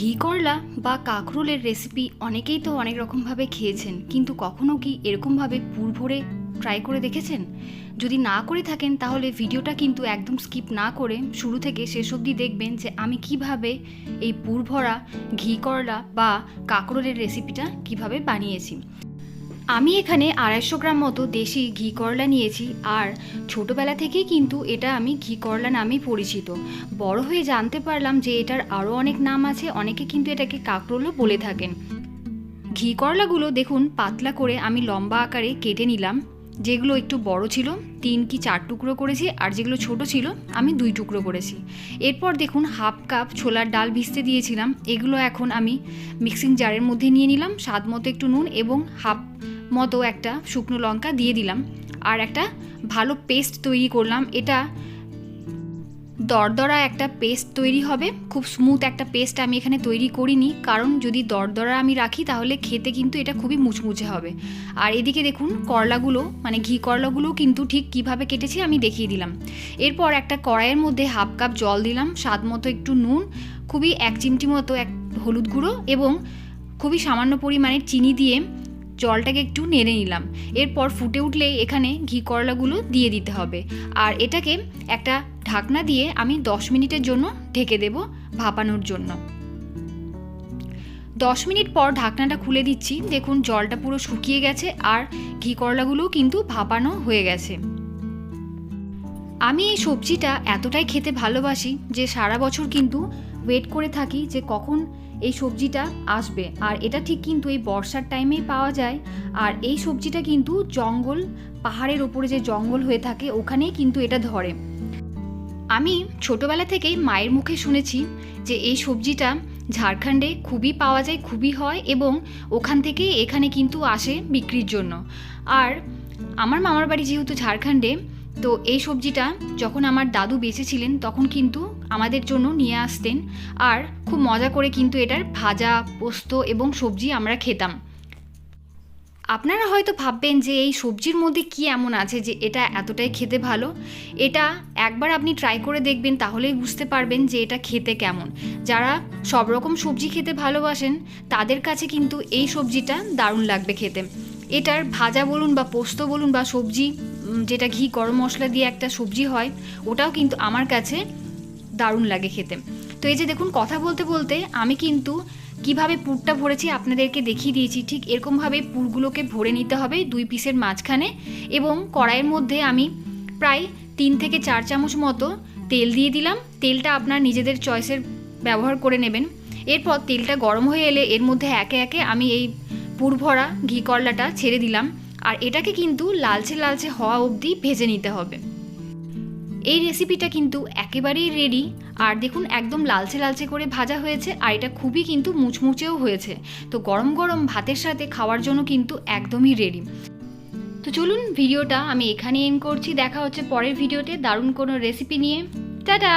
ঘি করলা বা কাঁকরোলের রেসিপি অনেকেই তো অনেক রকমভাবে খেয়েছেন, কিন্তু কখনো কি এরকমভাবে পুর ভরে ট্রাই করে দেখেছেন? যদি না করে থাকেন, তাহলে ভিডিওটা কিন্তু একদম স্কিপ না করে শুরু থেকে শেষ অবধি দেখবেন যে আমি কীভাবে এই পুর ভরা, ঘি করলা বা কাঁকরোলের রেসিপিটা কীভাবে বানিয়েছি। আমি এখানে আড়াইশো গ্রাম মতো দেশি ঘি করলা নিয়েছি, আর ছোটোবেলা থেকেই কিন্তু এটা আমি ঘি করলা নামেই পরিচিত। বড় হয়ে জানতে পারলাম যে এটার আরও অনেক নাম আছে, অনেকে কিন্তু এটাকে কাঁকরোলও বলে থাকেন। ঘি করলাগুলো দেখুন, পাতলা করে আমি লম্বা আকারে কেটে নিলাম। যেগুলো একটু বড় ছিল, তিন কি চার টুকরো করেছি, আর যেগুলো ছোট ছিল, আমি দুই টুকরো করেছি। এরপর দেখুন, হাফ কাপ ছোলার ডাল ভিজতে দিয়েছিলাম। এগুলো এখন আমি মিক্সিং জারের মধ্যে নিয়ে নিলাম, স্বাদ মতো একটু নুন এবং হাফ মতো একটা শুকনো লঙ্কা দিয়ে দিলাম আর একটা ভালো পেস্ট তৈরি করলাম। এটা দরদরা একটা পেস্ট তৈরি হবে। খুব স্মুথ একটা পেস্ট আমি এখানে তৈরি করিনি। কারণ যদি দরদরা আমি রাখি তাহলে খেতে কিন্তু এটা খুবই মুচমুচে হবে। আর এদিকে দেখুন করলাগুলো মানে ঘি করলাগুলো কিন্তু ঠিক কীভাবে কেটেছি আমি দেখিয়ে দিলাম। এরপর একটা কড়াইয়ের মধ্যে হাফ কাপ জল দিলাম, স্বাদ মতো একটু নুন, খুবই এক চিমটি মতো এক হলুদ গুঁড়ো এবং খুবই সামান্য পরিমাণে চিনি দিয়ে জলটাকে একটু নেড়ে নিলাম। এরপর ফুটে উঠলে এখানে ঘি করলাগুলো দিয়ে দিতে হবে। আর এটাকে একটা ঢাকনা দিয়ে আমি দশ মিনিটের জন্য ঢেকে দেব ভাপানোর জন্য। দশ মিনিট পর ঢাকনাটা খুলে দিচ্ছি। দেখুন, জলটা পুরো শুকিয়ে গেছে আর ঘি করলাগুলোও কিন্তু ভাপানো হয়ে গেছে। আমি এই সবজিটা এতটাই খেতে ভালোবাসি যে সারা বছর কিন্তু ওয়েট করে থাকি যে কখন এই সবজিটা আসবে। আর এটা ঠিক কিন্তু এই বর্ষার টাইমেই পাওয়া যায়। আর এই সবজিটা কিন্তু জঙ্গল, পাহাড়ের ওপরে যে জঙ্গল হয়ে থাকে, ওখানেই কিন্তু এটা ধরে। আমি ছোটবেলা থেকেই মায়ের মুখে শুনেছি যে এই সবজিটা ঝাড়খণ্ডে খুবই পাওয়া যায়, খুবই হয় এবং ওখান থেকে এখানে কিন্তু আসে বিক্রির জন্য। আর আমার মামার বাড়ি যেহেতু ঝাড়খণ্ডে তো এই সবজিটা যখন আমার দাদু বেঁচে ছিলেন তখন কিন্তু আমাদের জন্য নিয়ে আসতেন। আর খুব মজা করে কিন্তু এটার ভাজা, পোস্ত এবং সবজি আমরা খেতাম। আপনারা হয়তো ভাববেন যে এই সবজির মধ্যে কি এমন আছে যে এটা এতটাই খেতে ভালো? এটা একবার আপনি ট্রাই করে দেখবেন, তাহলেই বুঝতে পারবেন যে এটা খেতে কেমন। যারা সব রকম সবজি খেতে ভালোবাসেন, তাদের কাছে কিন্তু এই সবজিটা দারুণ লাগবে খেতে। এটার ভাজা বলুন বা পোস্ত বলুন বা সবজি যেটা ঘি, গরম মশলা দিয়ে একটা সবজি হয়, ওটাও কিন্তু আমার কাছে দারুণ লাগে খেতে। তো এই যে দেখুন, কথা বলতে বলতে আমি কিন্তু কীভাবে পুরটা ভরেছি আপনাদেরকে দেখিয়ে দিয়েছি। ঠিক এরকমভাবে পুরগুলোকে ভরে নিতে হবে দুই পিসের মাঝখানে এবং কড়াইয়ের মধ্যে আমি প্রায় তিন থেকে চার চামচ মতো তেল দিয়ে দিলাম। তেলটা আপনার নিজেদের চয়েসের ব্যবহার করে নেবেন। এরপর তেলটা গরম হয়ে এলে এর মধ্যে একে একে আমি এই পুর ভরা ঘি করলাটা ছেড়ে দিলাম, আর এটাকে কিন্তু লালচে লালচে হওয়া অবধি ভেজে নিতে হবে। এই রেসিপিটা কিন্তু একেবারেই রেডি আর দেখুন একদম লালচে লালচে করে ভাজা হয়েছে, আর এটা খুবই কিন্তু মুচমুচেও হয়েছে। তো গরম গরম ভাতের সাথে খাওয়ার জন্য কিন্তু একদমই রেডি তো চলুন ভিডিওটা আমি এখানে এন্ড করছি, দেখা হচ্ছে পরের ভিডিওতে দারুণ কোনো রেসিপি নিয়ে। টাটা!